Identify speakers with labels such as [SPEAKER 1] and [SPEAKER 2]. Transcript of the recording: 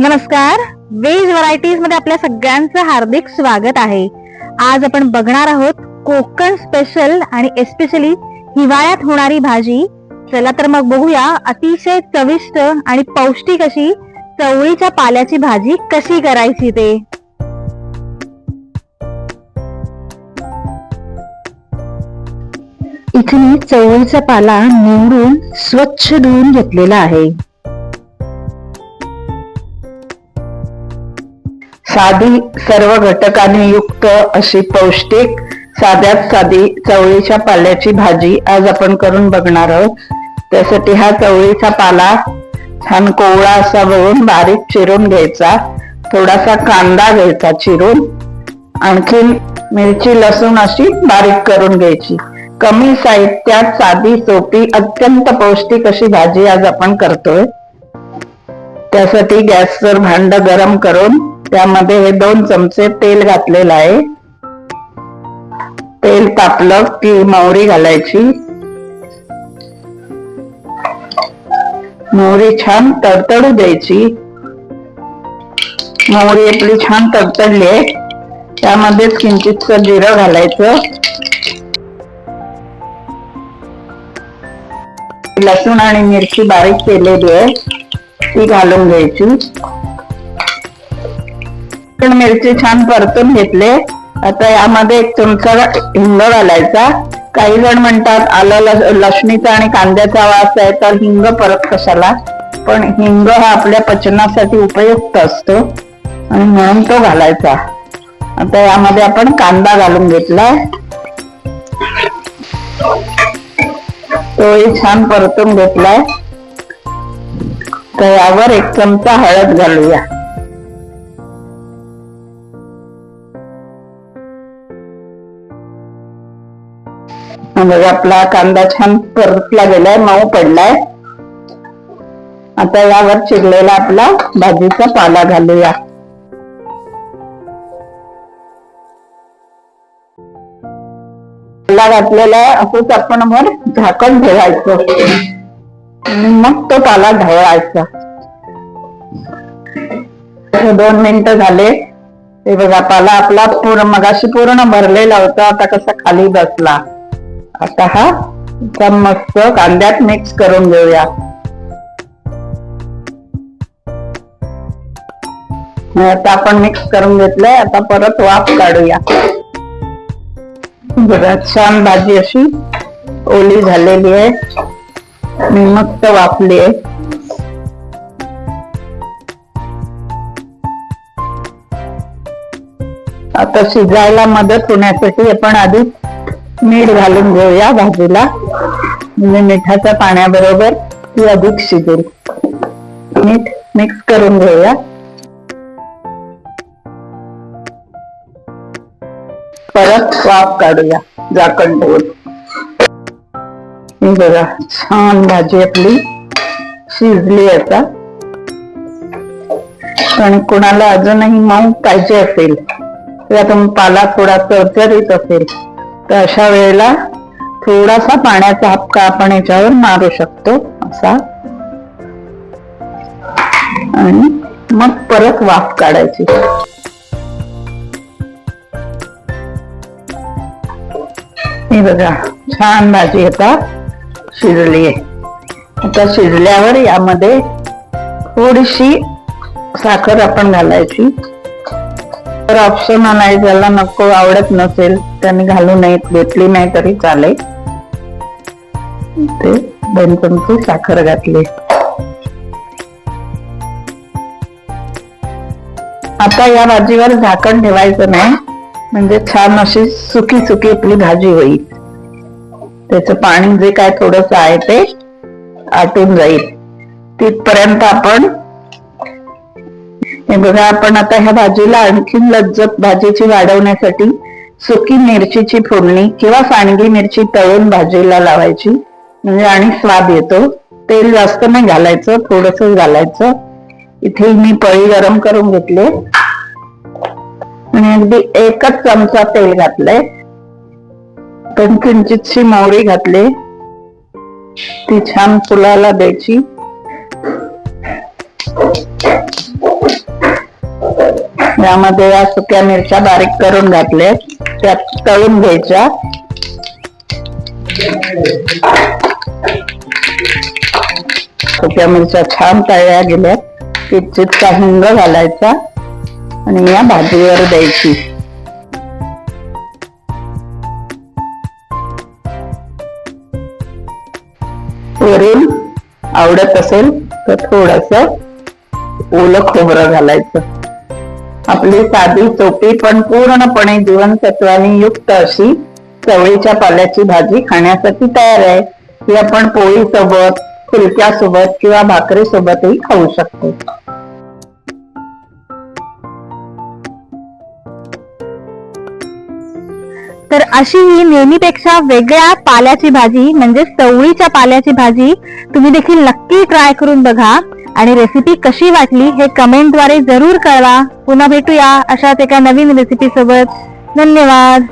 [SPEAKER 1] नमस्कार. वेज व्हरायटीजमध्ये आपल्या सगळ्यांचं हार्दिक स्वागत आहे. आज आपण बघणार आहोत कोकण स्पेशल आणि एस्पेशली हिवाळ्यात होणारी भाजी. चला तर मग बघूया अतिशय चविष्ट आणि पौष्टिक अशी चवळीच्या पाल्याची भाजी कशी करायची ते. इथे मी चवळीचा पाला निवडून स्वच्छ धुवून घेतलेला आहे.
[SPEAKER 2] साधी सर्व घटकांनी युक्त अशी पौष्टिक साध्यात साधी चवळीच्या पाल्याची भाजी आज आपण करून बघणार आहोत. त्यासाठी हा चवळीचा पाला छान कोवळा असा बघून बारीक चिरून घ्यायचा. थोडासा कांदा घ्यायचा चिरून. आणखीन मिरची लसूण अशी बारीक करून घ्यायची. कमी साहित्यात साधी सोपी अत्यंत पौष्टिक अशी भाजी आज आपण करतोय. त्यासाठी गॅसवर भांड गरम करून त्यामध्ये हे दोन चमचे तेल घातलेलं आहे. तेल तापलं की मोहरी घालायची. मोहरी छान तडतडू द्यायची. मोहरी आपली छान तडतडली आहे. त्यामध्येच किंचितच जिरं घालायचं. लसूण आणि मिरची बारीक केलेली आहे. ती घालून घ्यायची. पण मिरची छान परतून घेतले. आता यामध्ये एक चमचा हिंग घालायचा. काही जण म्हणतात आलं लक्ष्मीचा लसणीचा आणि कांद्याचा वास आहे तर हिंग परत कशाला? पण हिंग हा आपल्या पचनासाठी उपयुक्त असतो. आणि म्हणून तो घालायचा. आता यामध्ये आपण कांदा घालून घेतलाय. तोही छान परतून घेतलाय. तर यावर एक चमचा हळद घालूया. म्हणजे आपला कांदा छान परतला गेलाय मऊ पडलाय. आता यावर चिरलेला आपला भाजीचा पाला घालूया. पाला घातलेला असंच आपण वर झाकण ठेवायचं. आणि मग तो पाला ढवळायचा. दोन मिनिटं झाले. हे बघा पाला आपला पूर्ण मगाशी पूर्ण भरलेला होता आता कसा खाली बसला. आता हा मस्त कांद्यात मिक्स करून घेऊया. आता आपण मिक्स करून घेतलंय आता परत वाफ काढूया. छान भाजी अशी ओली झालेली आहे. मी मस्त वाफली आहे. आता शिजायला मदत होण्यासाठी आपण आधी मीठ घालून घेऊया भाजीला. म्हणजे मिठाच्या पाण्याबरोबर ती अधिक शिजेल. मीठ मिक्स करून घेऊया. परत वाफ काढूया झाकण ठेवून बघा छान भाजी आपली शिजली आता. आणि कोणाला अजूनही मऊ पाहिजे असेल किंवा तुम पाला थोडा चरचरीत असेल. तर अशा वेळेला थोडासा पाण्याचा हपका आपण याच्यावर मारू शकतो असा. आणि मग परत वाफ काढायची. हे बघा छान भाजी आता शिजली आहे. आता शिजल्यावर यामध्ये थोडीशी साखर आपण घालायची. तर ऑप्शन नाही ज्याला नको आवडत नसेल त्यांनी घालू नये घेतली नाही तरी चालेल. ते दोन चमचे साखर घातली. आता या भाजीवर झाकण ठेवायचं नाही म्हणजे छान अशी सुकी सुकी आपली भाजी होईल. त्याचं पाणी जे काय थोडस आहे ते आटून जाईल. तिथपर्यंत आपण हे बघा आपण आता ह्या भाजीला आणखीन लज्जत भाजीची वाढवण्यासाठी सुकी मिरचीची फोडणी किंवा सांडगी मिरची तळून भाजीला लावायची. म्हणजे आणि स्वाद येतो. तेल जास्त नाही घालायचं थोडस घालायचं. इथे मी पळी गरम करून घेतले. आणि अगदी एकच चमचा तेल घातलंय. पण किंचितशी मोहरी घातली. ती छान फुलाला द्यायची. यामध्ये या सुक्या मिरच्या बारीक करून घातल्या त्यात तळून घ्यायच्या. सुक्या मिरच्या छान तळल्या गेल्या. की चितका हिंग घालायचा आणि या भाजीवर द्यायची. वरून आवडत असेल तर थोडस ओलं खोबरं घालायचं. आपली साधी सोपी पण पूर्णपणे जीवनसत्वाने युक्त अशी चवळीच्या पाल्याची भाजी खाण्यासाठी तयार आहे. ही आपण पोळी सोबत फुलक्या सोबत किंवा भाकरी सोबतही खाऊ शकतो.
[SPEAKER 1] तर अशी ही नेहमीपेक्षा वेगळ्या पाल्याची भाजी म्हणजे चवळीच्या पाल्याची भाजी तुम्ही देखील नक्की ट्राय करून बघा. आणि रेसिपी कशी वाटली हे कमेंटद्वारे जरूर कळवा. पुन्हा भेटूया अशाच एका नवीन रेसिपी सोबत. धन्यवाद.